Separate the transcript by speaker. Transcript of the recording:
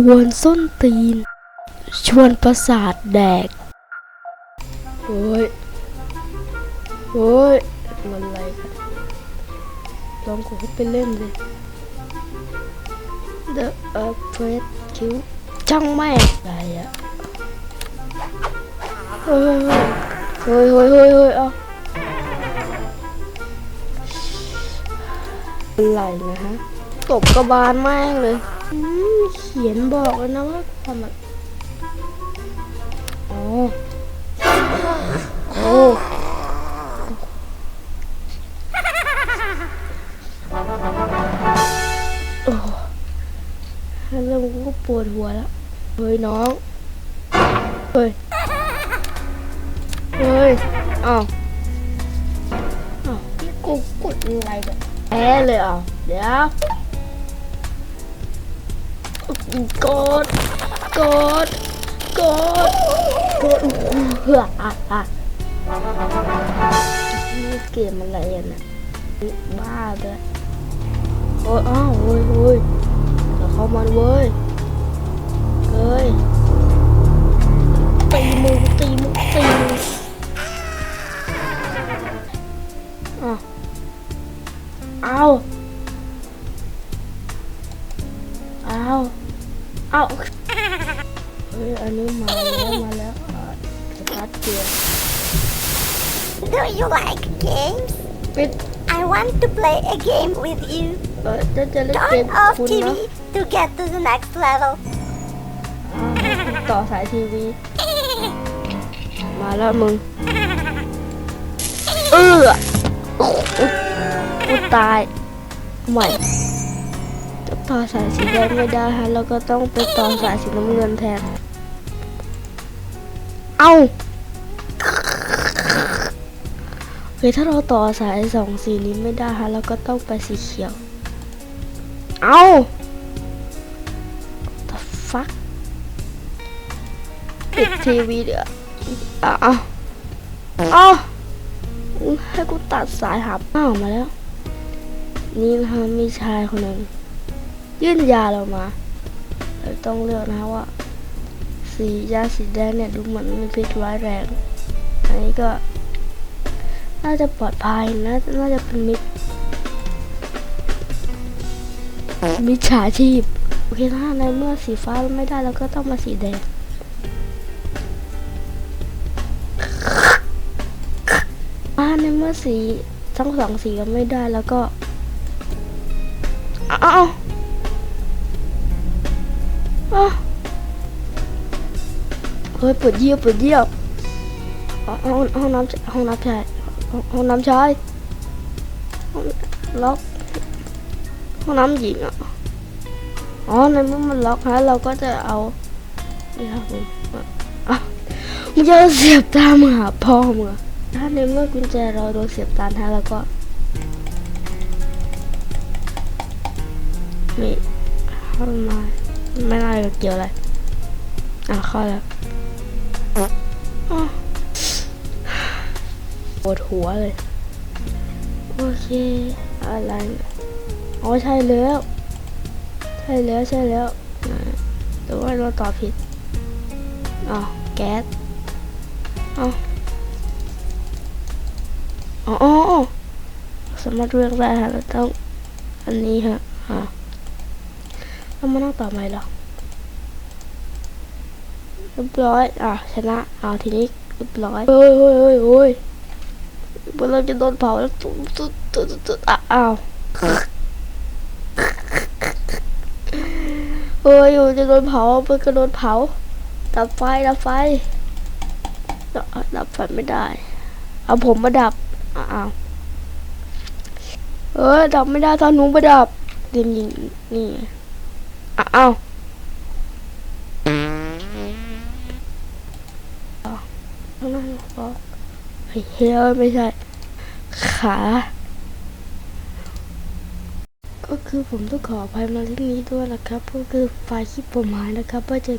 Speaker 1: กวนส้นตีน ชวนประสาทแดก โอ้ย โอ้ย มันอะไรกันลองกูเข้าไปเล่นเลย The u p r e s s คิวจังแม่งอะไรอะเฮ้ยเฮ้ยเฮ้ยเฮ้ยเฮ้ยเอาอะไรนะฮะตบกระบาลแม่งเลยอืม เขียนบอกเลยนะว่าทำแบบอ๋อโอ้โอ้เริ่มก็ปวดหัวแล้ว เฮ้ยน้อง เฮ้ย เฮ้ยอ้าวอ้าวกูกดอะไรกันแพ้เลยอะเดี๋ยว กดกดกดกดเฮ้ออะอะนี่เกมอะไรอะนะบ้าเลยโอ้ยอ้าวเฮ้ยเฮ้ยเดี๋ยวเข้ามันเว้ยเฮ้ยตีมึงตีมึงตีมึงอ้ เอาเฮ้ยอันนี้มาแล้วมาแล้วอะสตาร์ทเกียร์
Speaker 2: Do you like games?
Speaker 1: ปิด
Speaker 2: I want to play a game with you.
Speaker 1: เออจะจะเล่นเกม
Speaker 2: Turn
Speaker 1: กับ
Speaker 2: off
Speaker 1: คุณนะ
Speaker 2: TV to get to the next level.
Speaker 1: อ่าต่อสายทีวี มาแล้วมึง เออโอ้โหกูตายใหม่จะ ต่อสายสีแดงไม่ได้ฮะเราก็ต้องไปต่อสายสีน้ำเงินแทน เอาเฮ้ยถ้าเราต่อสายสองสีนี้ไม่ได้ฮะเราก็ต้องไปสีเขียว เอา the fuck ปิดทีวีเดี๋ยวอ้าวอ้าวให้กูตัดสายหับอ้าวมาแล้ว นี่นะคะมีชายคนหนึ่ง ยื่นยาเรามา เราต้องเลือกนะคะว่า สียาสีแดงเนี่ยดูเหมือนมีพิษร้ายแรง อันนี้ก็ น่าจะปลอดภัยนะน่าจะเป็นมิตรมิจฉาชีพ โอเคถ้าในเมื่อสีฟ้าไม่ได้เราก็ต้องมาสีแดงถ้าในเมื่อสีทั้งสองสีก็ไม่ได้แล้วก็อ้าว เฮ้ยปวดเยี่ยวปวดเยี่ยวอ๋อห้องห้องน้ำห้องน้ำชายห้องน้ำชายห้องล็อกห้องน้ำหญิงอะอ๋อในเมื่อมันล็อกฮะเราก็จะเอานี่ครับผมอะมึงจะเสียบตามหาพ่อมึงอถ้าในเมื่อกุญแจเราโดนเสียบตามฮะแล้วก็นี่เข้ามา ไม่น่าจะเกี่ยวอะไร อะเข้าแล้วอ้าวปวดหัวเลย โอเค อะไรเนี่ยอ๋อใช่แล้ว ใช่แล้วใช่แล้วอ่าแต่ว่าเราตอบผิดอ๋อแก๊สอ๋ออ๋ออ๋ออ๋อสามารถเลือกได้ฮะเราต้องอันนี้ฮะอ่า แล้วมันต้องต่อไหมหรอเรียบร้อย อะชนะเอาทีนี้เรียบร้อยเฮ้ยเฮ้ยเฮ้ยเฮ้ยเราจะโดนเผาแล้วตุ๊ดตุ๊ดตุ๊ดตุ๊ดอ้าวเฮ้ยอยู่จะโดนเผาเพื่อนก็โดนเผาดับไฟดับไฟดับดับไฟไม่ได้ เอาผมมาดับอ้าวเออดับไม่ได้ตอนหนูไปดับเรียนยิงนี่ เอาวอ้าวข้างหน้าบอกเฮ้ยไม่ใช่ ขา ก็คือผมต้องขออภัยมาที่นี้ด้วยนะครับ ก็คือไฟล์คลิปผมหายนะครับไว้เจอ